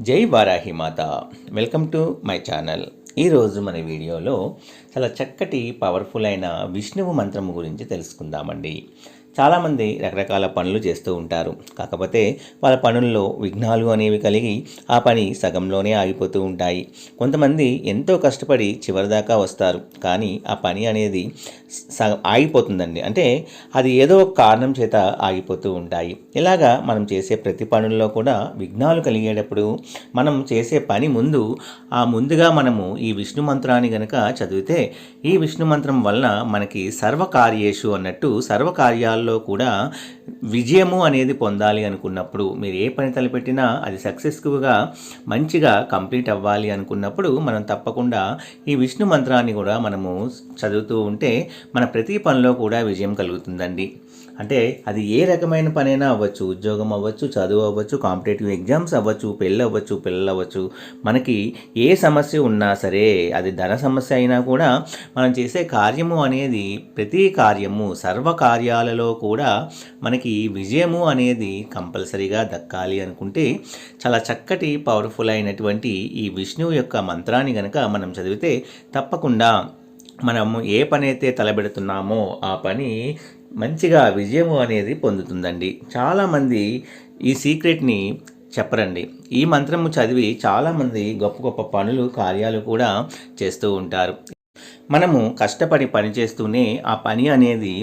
జై Varahi Mata. Welcome to my channel. ఈరోజు మన వీడియోలో చాలా చక్కటి పవర్ఫుల్ అయిన విష్ణువు మంత్రము గురించి తెలుసుకుందామండి. చాలామంది రకరకాల పనులు చేస్తూ ఉంటారు. కాకపోతే వాళ్ళ పనుల్లో విఘ్నాలు అనేవి కలిగి ఆ పని సగంలోనే ఆగిపోతూ ఉంటాయి. కొంతమంది ఎంతో కష్టపడి చివరిదాకా వస్తారు. కానీ ఆ పని అనేది సగం ఆగిపోతుందండి. అంటే అది ఏదో ఒక కారణం చేత ఆగిపోతూ ఉంటాయి. ఇలాగా మనం చేసే ప్రతి పనుల్లో కూడా విఘ్నాలు కలిగేటప్పుడు మనం చేసే పని ముందు ఆ ముందుగా మనము ఈ విష్ణు మంత్రాన్ని గనక చదివితే ఈ విష్ణు మంత్రం వలన మనకి సర్వకార్యేషు అన్నట్టు సర్వకార్యాలు విషయాల్లో కూడా విజయము అనేది పొందాలి అనుకున్నప్పుడు మీరు ఏ పని తలపెట్టినా అది సక్సెస్ఫుల్గా మంచిగా కంప్లీట్ అవ్వాలి అనుకున్నప్పుడు మనం తప్పకుండా ఈ విష్ణు మంత్రాన్ని కూడా మనము చదువుతూ ఉంటే మన ప్రతి పనిలో కూడా విజయం కలుగుతుందండి. అంటే అది ఏ రకమైన పనైనా అవ్వచ్చు ఉద్యోగం అవ్వచ్చు చదువు అవ్వచ్చు కాంపిటేటివ్ ఎగ్జామ్స్ అవ్వచ్చు పెళ్ళి అవ్వచ్చు పిల్లలు అవ్వచ్చు మనకి ఏ సమస్య ఉన్నా సరే అది ధన సమస్య అయినా కూడా మనం చేసే కార్యము అనేది ప్రతి కార్యము సర్వ కార్యాలలో కూడా మనకి విజయము అనేది కంపల్సరీగా దక్కాలి అనుకుంటే చాలా చక్కటి పవర్ఫుల్ అయినటువంటి ఈ విష్ణువు యొక్క మంత్రాన్ని గనక మనం చదివితే తప్పకుండా మనము ఏ పని అయితే తలబెడుతున్నామో ఆ పని మంచిగా విజయము అనేది పొందుతుందండి. చాలామంది ఈ సీక్రెట్ని చెప్పరండి. ఈ మంత్రము చదివి చాలామంది గొప్ప గొప్ప పనులు కార్యాలు కూడా చేస్తూ ఉంటారు. మనము కష్టపడి పనిచేస్తూనే ఆ పని అనేది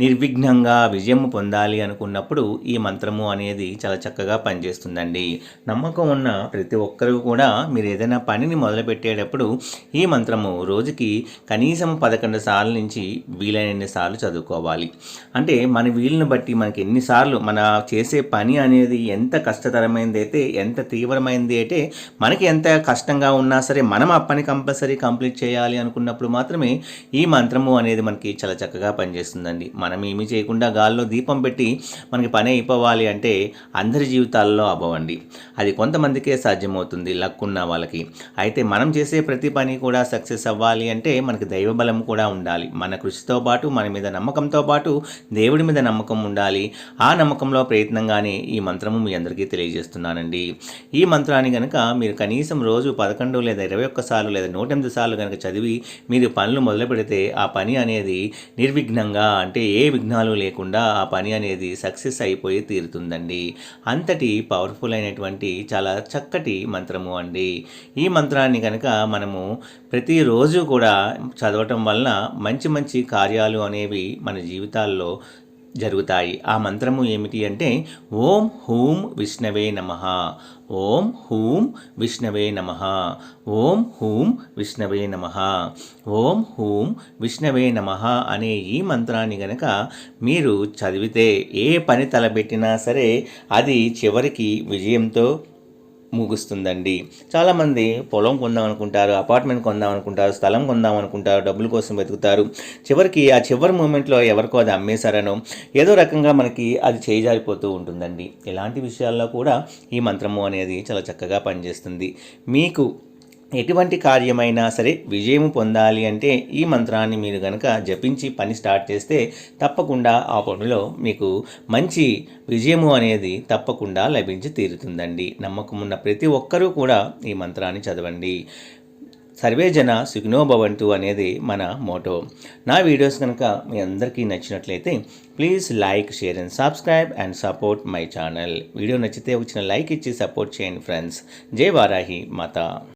నిర్విఘ్నంగా విజయం పొందాలి అనుకున్నప్పుడు ఈ మంత్రము అనేది చాలా చక్కగా పనిచేస్తుందండి. నమ్మకం ఉన్న ప్రతి ఒక్కరూ కూడా మీరు ఏదైనా పనిని మొదలుపెట్టేటప్పుడు ఈ మంత్రము రోజుకి కనీసం పదకొండు సార్లు నుంచి వీలైనన్ని సార్లు చదువుకోవాలి. అంటే మన వీలుని బట్టి మనకి ఎన్నిసార్లు మన చేసే పని అనేది ఎంత కష్టతరమైనది అయితే ఎంత తీవ్రమైనది అయితే మనకి ఎంత కష్టంగా ఉన్నా సరే మనం ఆ పని కంపల్సరీ కంప్లీట్ చేయాలి అనుకున్నప్పుడు మాత్రం మాత్రమే ఈ మంత్రము అనేది మనకి చాలా చక్కగా పనిచేస్తుందండి. మనం ఏమి చేయకుండా గాల్లో దీపం పెట్టి మనకి పని అయిపోవాలి అంటే అందరి జీవితాల్లో అవ్వండి అది కొంతమందికే సాధ్యమవుతుంది లక్ ఉన్న వాళ్ళకి. అయితే మనం చేసే ప్రతి పని కూడా సక్సెస్ అవ్వాలి అంటే మనకి దైవ బలం కూడా ఉండాలి. మన కృషితో పాటు మన మీద నమ్మకంతో పాటు దేవుడి మీద నమ్మకం ఉండాలి. ఆ నమ్మకంలో ప్రయత్నంగానే ఈ మంత్రము మీ అందరికీ తెలియజేస్తున్నానండి. ఈ మంత్రాన్ని కనుక మీరు కనీసం రోజు పదకొండు లేదా ఇరవై ఒక్కసార్లు లేదా నూట ఎనిమిది సార్లు కనుక చదివి మీరు పనులు మొదలు పెడితే ఆ పని అనేది నిర్విఘ్నంగా అంటే ఏ విఘ్నాలు లేకుండా ఆ పని అనేది సక్సెస్ అయిపోయి తీరుతుందండి. అంతటి పవర్ఫుల్ అయినటువంటి చాలా చక్కటి మంత్రము అండి. ఈ మంత్రాన్ని కనుక మనము ప్రతిరోజు కూడా చదవటం వలన మంచి మంచి కార్యాలు అనేవి మన జీవితాల్లో జరుగుతాయి. ఆ మంత్రము ఏమిటి అంటే ఓం హూం విష్ణవే నమ. ఓం హూం విష్ణవే నమ. ఓం హూం విష్ణవే నమ. ఓం హూం విష్ణవే నమ అనే ఈ మంత్రాన్ని గనక మీరు చదివితే ఏ పని తలబెట్టినా సరే అది చివరికి విజయంతో ముగుస్తుందండి. చాలామంది పొలం కొందాం అనుకుంటారు అపార్ట్మెంట్ కొందాం అనుకుంటారు స్థలం కొందాం అనుకుంటారు డబ్బుల కోసం వెతుకుతారు. చివరికి ఆ చివరి మూమెంట్లో ఎవరికో అది అమ్మేశారనో ఏదో రకంగా మనకి అది చేజారిపోతూ ఉంటుందండి. ఇలాంటి విషయాల్లో కూడా ఈ మంత్రము అనేది చాలా చక్కగా పనిచేస్తుంది. మీకు ఎటువంటి కార్యమైనా సరే విజయం పొందాలి అంటే ఈ మంత్రాన్ని మీరు కనుక జపించి పని స్టార్ట్ చేస్తే తప్పకుండా ఆ పనిలో మీకు మంచి విజయము అనేది తప్పకుండా లభించి తీరుతుందండి. నమ్మకం ఉన్న ప్రతి ఒక్కరూ కూడా ఈ మంత్రాన్ని చదవండి. సర్వే జన సుఖినోభవంతు అనేది మన మోటో. నా వీడియోస్ కనుక మీ అందరికీ నచ్చినట్లయితే please like share and subscribe and support my channel. Video నచ్చితే వచ్చిన లైక్ ఇచ్చి సపోర్ట్ చేయండి ఫ్రెండ్స్. జై వారాహి మాత.